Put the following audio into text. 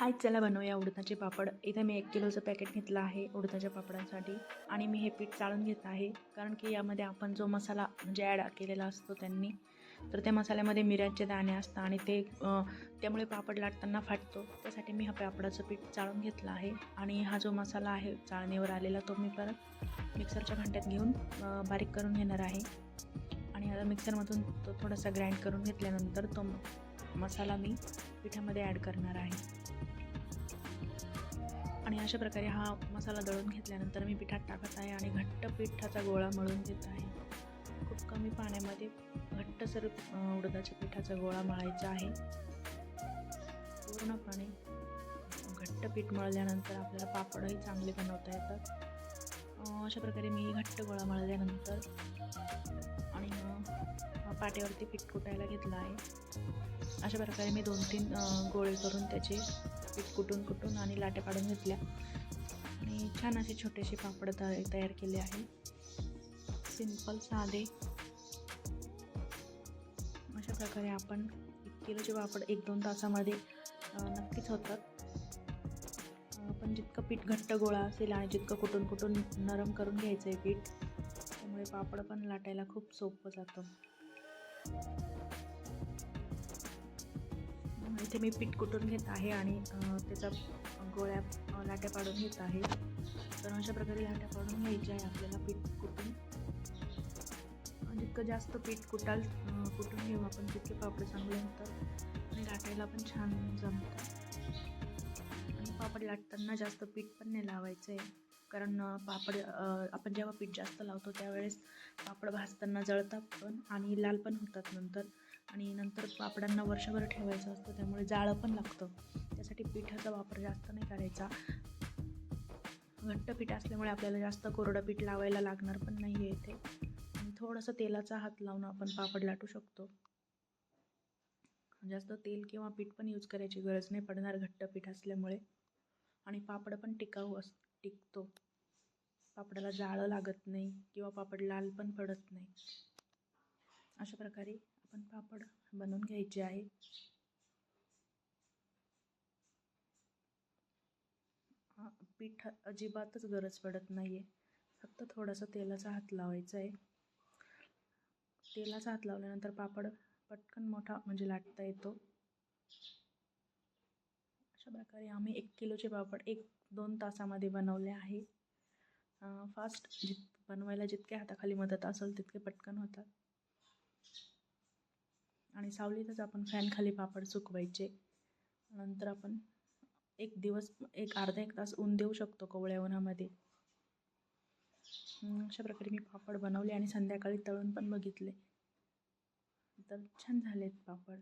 हाय चला बनवूया उडदाचे पापड. इथं मी एक किलोचं पॅकेट घेतलं आहे उडदाच्या पापडांसाठी आणि मी हे पीठ चाळून घेत आहे. कारण की यामध्ये आपण जो मसाला म्हणजे ॲड केलेला असतो त्यांनी तर त्या मसाल्यामध्ये मिऱ्याचे दाणे असतात आणि ते त्यामुळे पापड लाटताना फाटतो. त्यासाठी मी हा पापडाचं पीठ चाळून घेतलं आहे आणि हा जो मसाला आहे चाळणीवर आलेला तो मी परत मिक्सरच्या भांड्यात घेऊन बारीक करून घेणार आहे. आणि आता मिक्सरमधून तो थोडासा ग्राइंड करून घेतल्यानंतर तो मसाला मी पिठामध्ये ॲड करणार आहे. आणि अशा प्रकारे हा मसाला दळून घेतल्यानंतर मी पिठात टाकत आहे आणि घट्ट पिठाचा गोळा मळून घेत आहे. खूप कमी पाण्यामध्ये घट्टसर सर उडदाच्या पिठाचा गोळा मळायचा आहे. पूर्णपणे घट्ट पीठ मळल्यानंतर आपल्याला पापडही चांगले बनवता येतात. अशा प्रकारे मी घट्ट गोळा मळल्यानंतर आणि पाट्यावरती पीठ कुटायला घेतलं आहे. अशा प्रकारे मी दोन तीन गोळे करून त्याचे पीठ कुटून कुटून आणि लाट्या काढून घेतल्या. आणि छान असे छोटेसे पापड तया तयार केले आहे. सिंपल साधे. अशा प्रकारे आपण एक किलोचे पापड एक दोन तासामध्ये नक्कीच होतात. आपण पण जितकं पीठ घट्ट गोळा असेल आणि जितकं कुटून कुटून नरम करून घ्यायचं आहे पीठ त्यामुळे पापड पण लाटायला खूप सोपं जातं. इथे मी पीठ कुटून घेत आहे आणि त्याचा गोळ्या लाट्या पाडून घेत आहे. तर अशा प्रकारे लाट्या पाडून घ्यायच्या आहे आपल्याला पीठ कुटून. जितकं जास्त पीठ कुटाल कुटून घेऊ आपण तितके पापड चांगले होतात आणि लाटायला पण छान जमतं. आणि पापड लाटताना जास्त पीठ पण नाही लावायचं आहे कारण पापड आपण जेव्हा पीठ जास्त लावतो त्यावेळेस पापड भाजताना जळतात पण आणि लाल पण होतात नंतर. आणि नंतर पापडांना वर्षभर ठेवायचं असतं त्यामुळे जाळं पण लागतं. त्यासाठी पिठाचा वापर जास्त नाही करायचा. घट्ट पीठ असल्यामुळे आपल्याला जास्त कोरडं पीठ लावायला लागणार पण नाही आहे इथे. आणि थोडंसं तेलाचा हात लावून आपण पापड लाटू शकतो. जास्त तेल किंवा पीठ पण यूज करायची गरज नाही पडणार घट्ट पीठ असल्यामुळे. आणि पापड पण टिकाऊ अस टिकतो. पापडाला जाळं लागत नाही किंवा पापड लाल पण पडत नाही. अशा प्रकारे आपण पापड बनवून घ्यायचे आहे. पीठ अजिबातच गरज पडत नाही आहे फक्त थोडासा तेलाचा हात लावायचा आहे. तेलाचा हात लावल्यानंतर पापड पटकन मोठा म्हणजे लाटता येतो. अशा प्रकारे आम्ही एक किलोचे पापड एक दोन तासामध्ये बनवले आहे. फास्ट जित बनवायला जितके हाताखाली मदत असेल तितके पटकन होतात. आणि सावलीतच आपण फॅनखाली पापड सुकवायचे. नंतर आपण एक दिवस एक अर्धा एक तास ऊन देऊ शकतो कोवळ्या उन्हामध्ये. अशा प्रकारे मी पापड बनवले आणि संध्याकाळी तळून पण बघितले. तर छान झालेत पापड.